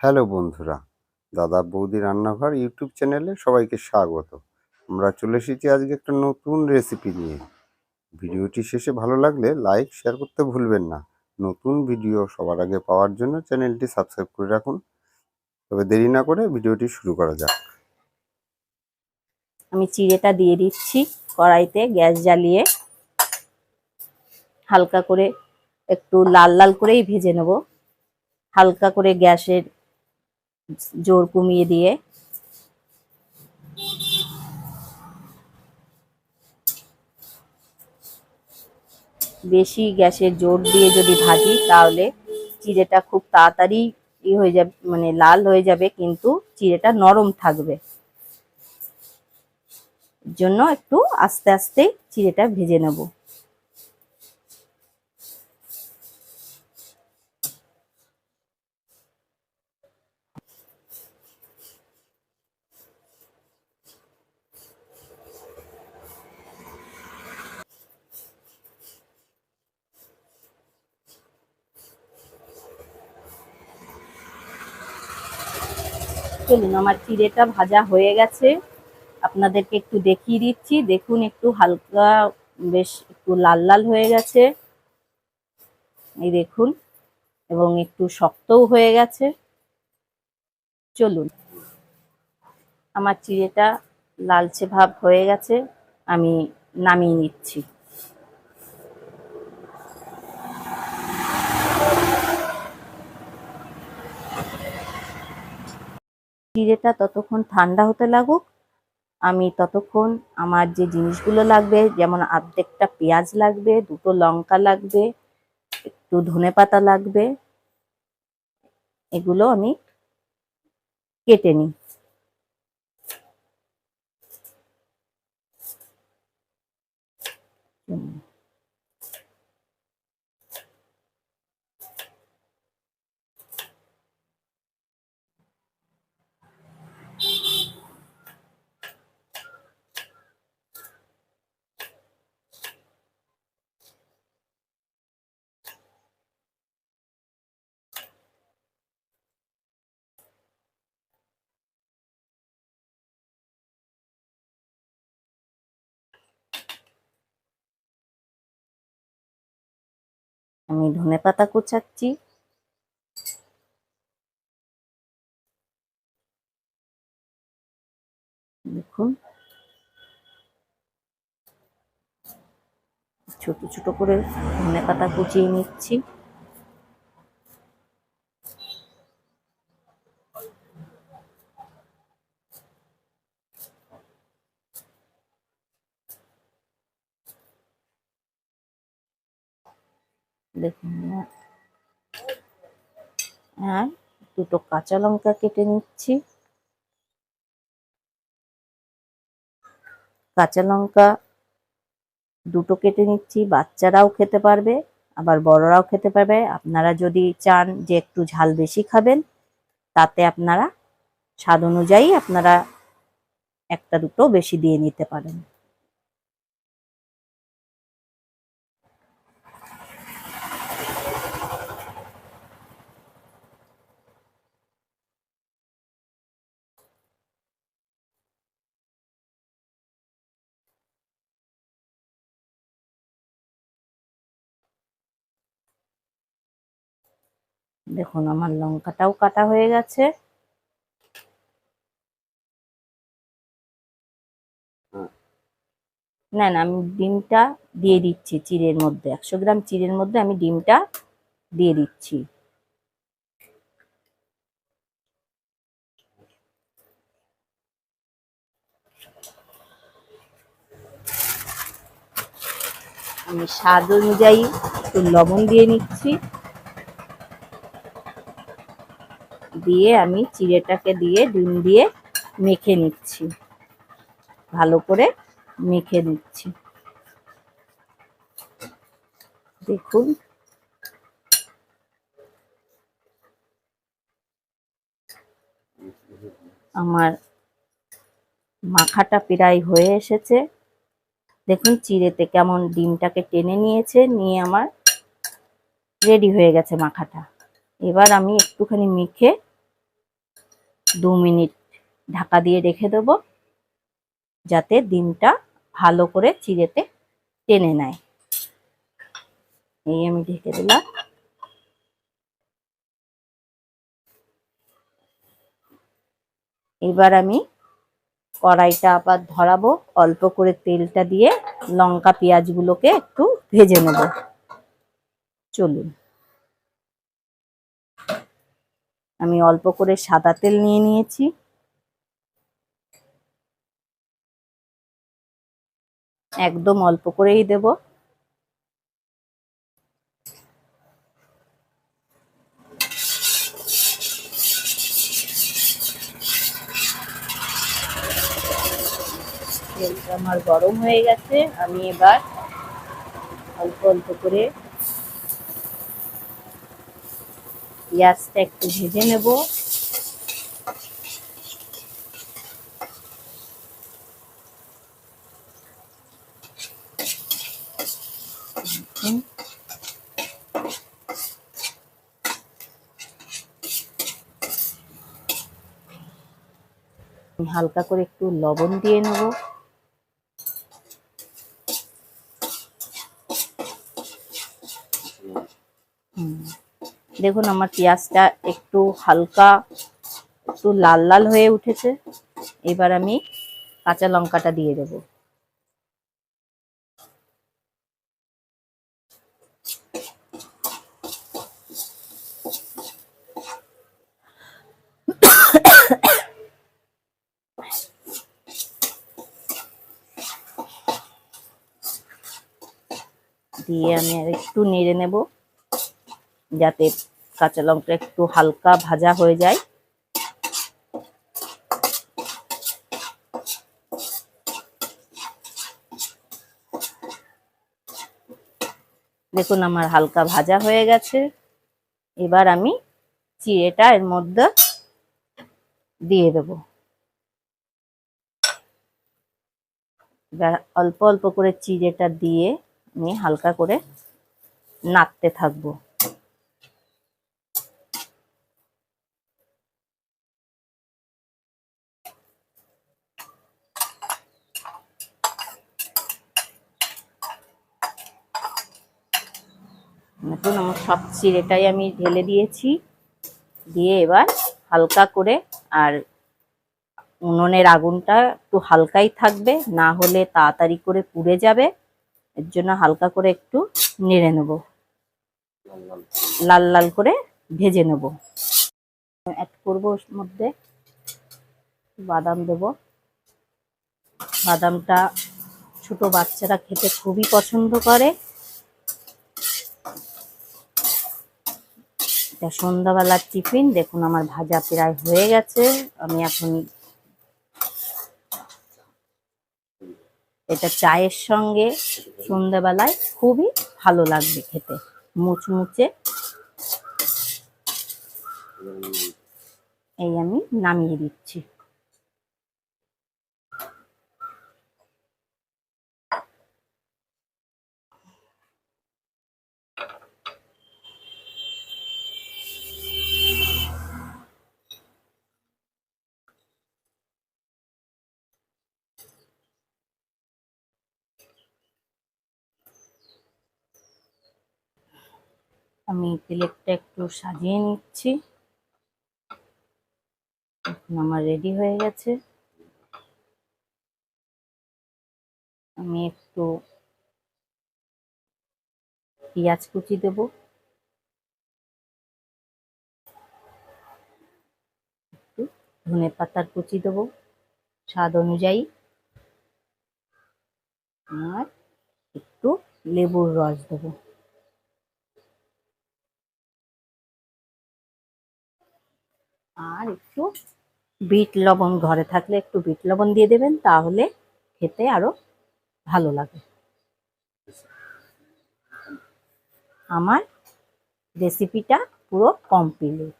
Hello বন্ধুরা, দাদা বৌদি রান্নাঘর ইউটিউব চ্যানেলে সবাইকে স্বাগত। আমরা চলে এসেছি আজকে একটা নতুন রেসিপি নিয়ে। ভিডিওটি শেষে ভালো লাগলে লাইক শেয়ার করতে ভুলবেন না। নতুন ভিডিও সবার আগে পাওয়ার জন্য চ্যানেলটি সাবস্ক্রাইব করে রাখুন। তবে দেরি না করে ভিডিওটি শুরু করা যাক। আমি চিড়েটা দিয়ে দিচ্ছি কড়াইতে গ্যাস জ্বালিয়ে। হালকা করে একটু লাল লাল করেই ভেজে নেব। হালকা করে গ্যাসের জোর কমিয়ে দিয়ে। বেশি গ্যাসের জোর দিয়ে যদি ভাজি, তাহলে চিড়েটা খুব তাড়াতাড়ি ই হয়ে যাবে মানে লাল হয়ে যাবে, কিন্তু চিড়েটা নরম থাকবে। জন্য একটু আস্তে আস্তে চিড়েটা ভেজে নেব। চলুন, আমার চিড়েটা ভাজা হয়ে গেছে। আপনাদেরকে একটু দেখিয়ে দিচ্ছি। দেখুন, একটু হালকা, বেশ একটু লাল লাল হয়ে গেছে। এই দেখুন, এবং একটু শক্তও হয়ে গেছে। চলুন, আমার চিড়েটা লালচে ভাব হয়ে গেছে, আমি নামিয়ে নিচ্ছি। চিড়েটা ততক্ষণ ঠান্ডা হতে লাগুক, আমি ততক্ষণ আমার যে জিনিসগুলো লাগবে, যেমন আর্ধেকটা পেঁয়াজ লাগবে, দুটো লঙ্কা লাগবে, একটু ধনে পাতা লাগবে, এগুলো আমি কেটে নিই। আমি ধনে পাতা কুচাচ্ছি। দেখুন। ছোট ছোট করে ধনে পাতা কুচিয়ে নিচ্ছি। দেখুন হ্যাঁ দুটো কাঁচা লঙ্কা কেটে নিচ্ছি। কাঁচা লঙ্কা দুটো কেটে নিচ্ছি, বাচ্চারাও খেতে পারবে, আবার বড়রাও খেতে পারবে। আপনারা যদি চান যে একটু ঝাল বেশি খাবেন, তাতে আপনারা স্বাদ অনুযায়ী আপনারা একটা দুটো বেশি দিয়ে নিতে পারেন। দেখুন, আমার লঙ্কাটাও কাটা হয়ে গেছে। না না, আমি ডিমটা দিয়ে দিচ্ছি চিড়ের মধ্যে। একশো গ্রাম চিড়ের মধ্যে আমি ডিমটা দিয়ে দিচ্ছি। আমি স্বাদ অনুযায়ী একটু লবণ দিয়ে নিচ্ছি। দিয়ে আমি চিড়েটাকে দিয়ে ডিম দিয়ে মেখে নিচ্ছি। ভালো করে মেখে নিচ্ছি। দেখুন। আমার মাখাটা প্রায় হয়ে এসেছে। দেখুন চিড়েতে কেমন ডিমটাকে টেনে নিয়েছে, নিয়ে আমার রেডি হয়ে গেছে মাখাটা। এবার আমি একটুখানি মেখে দু মিনিট ঢাকা দিয়ে রেখে দেবো, যাতে ডিমটা ভালো করে চিড়েতে টেনে নেয়। এই আমি ঢেকে দিলাম। এবার আমি কড়াইটা আবার ধরাবো, অল্প করে তেলটা দিয়ে লঙ্কা পেঁয়াজগুলোকে একটু ভেজে নেব। চলুন। আমি অল্প করে সাদা তেল নিয়ে নিয়েছি। একদম অল্প করেই দেব। আমার গরম হয়ে গেছে। আমি এবার অল্প অল্প করে পেঁয়াজটা একটু ভেজে নেব। হালকা করে একটু লবণ দিয়ে নেব। দেখুন আমার পেঁয়াজটা একটু হালকা, একটু লাল লাল হয়ে উঠেছে। এবার আমি কাঁচা লঙ্কাটা দিয়ে দেব। দিয়ে আমি আর একটু নেড়ে নেব। যাতে কাঁচা লঙ্কা একটু হালকা ভাজা হয়ে যায়। দেখুন আমার হালকা ভাজা হয়ে গেছে। এবার আমি চিড়েটা এর মধ্যে দিয়ে দেব। এবার অল্প অল্প করে চিড়েটা দিয়ে আমি হালকা করে নাড়তে থাকব। দেখুন আমার সব চিড়েটাই আমি ঢেলে দিয়েছি। দিয়ে এবার হালকা করে আর উনুনের আগুনটা একটু হালকাই থাকবে, না হলে তাড়াতাড়ি করে পুড়ে যাবে। এর জন্য হালকা করে একটু নেড়ে নেব। লাল লাল করে ভেজে নেব। অ্যাড করব ওর মধ্যে বাদাম দেব। বাদামটা ছোট বাচ্চারা খেতে খুবই পছন্দ করে। এটা সন্ধ্যাবেলার টিফিন। দেখুন, আমার ভাজা প্রায় হয়ে গেছে। আমি এখন এটা চায়ের সঙ্গে সন্ধ্যাবেলায় খুবই ভালো লাগবে খেতে। মুচমুচে। এই আমি নামিয়ে দিচ্ছি। আমি প্লেটটা একটু সাজিয়ে নিচ্ছি। এখন আমার রেডি হয়ে গেছে। আমি একটু পেঁয়াজ কুচি দেব। একটু ধনে পাতার কুচি দেব। স্বাদ অনুযায়ী। আর একটু লেবুর রস দেবো। আর একটু বিট লবণ, ঘরে থাকলে একটু বিট লবণ দিয়ে দেবেন, তাহলে খেতে আরও ভালো লাগে। আমার রেসিপিটা পুরো কমপ্লিট